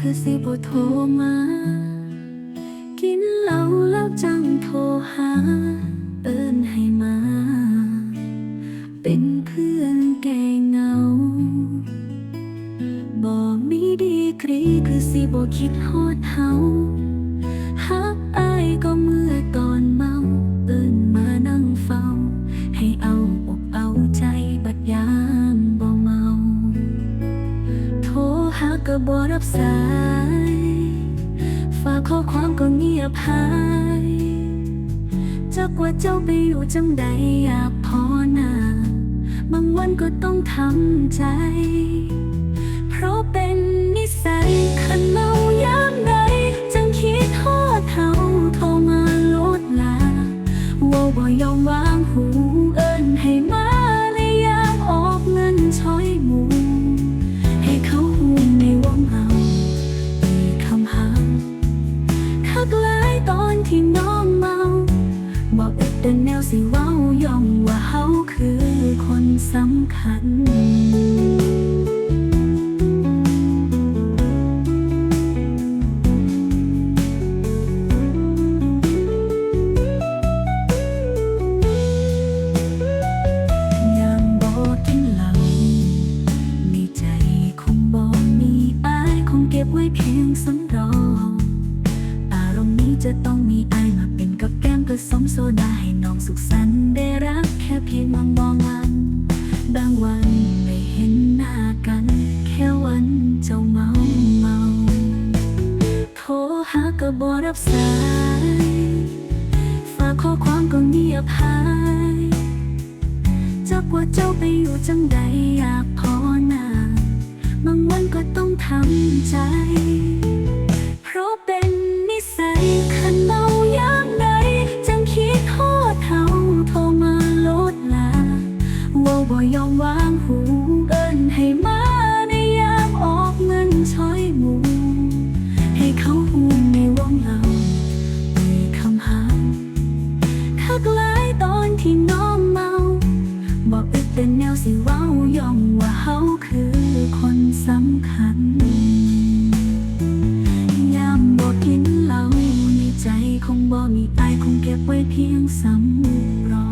คือสิบ่โทรมา กินเหล้าแล้วจังโทรหาเอิ้นให้มา เป็นเพื่อนแกเหงา บ่มีดีกรีคือสิบ่คิดฮอดเฮาาก็บ่รับสาย ฝากข้อความก็เงียบหายจักว่าเจ้าไปอยู่จังใดอยากพอนาบางวันก็ต้องทำใจ เพราะเป็นนิสัยขันเมา สิเว้ายอมว่าเฮาคือคนสำคัญยังบอกกินเหล้าในใจคงบอกมีอายคงเก็บไว้เพียงสำรองอารมณ์นี้จะต้องมีอ สมโซดาให้น้องสุขสันต์ได้รักแค่เพียงมองมองมันบางวันไม่เห็นหน้ากัน แค่วันเจ้าเมาเมาโทรหาก็บ่รับสาย ฝากข้อความก็เงียบหายจักว่าเจ้าไปอยู่จังใดอยากพอหน้าบางวันก็ต้องทำใจ บ่ยอมวางหูเอิ้นให้มาในยามออกเงินช้อยหมูให้เขาหูในวงเรามีคำหาคักหลายตอนที่น้องเมาบอกอึดแต่แนวสิเว้ายอมว่าเขาคือคนสำคัญยามบอกกินเหล้าในใจคงบ่มีตายคงเก็บไว้เพียงสำรอง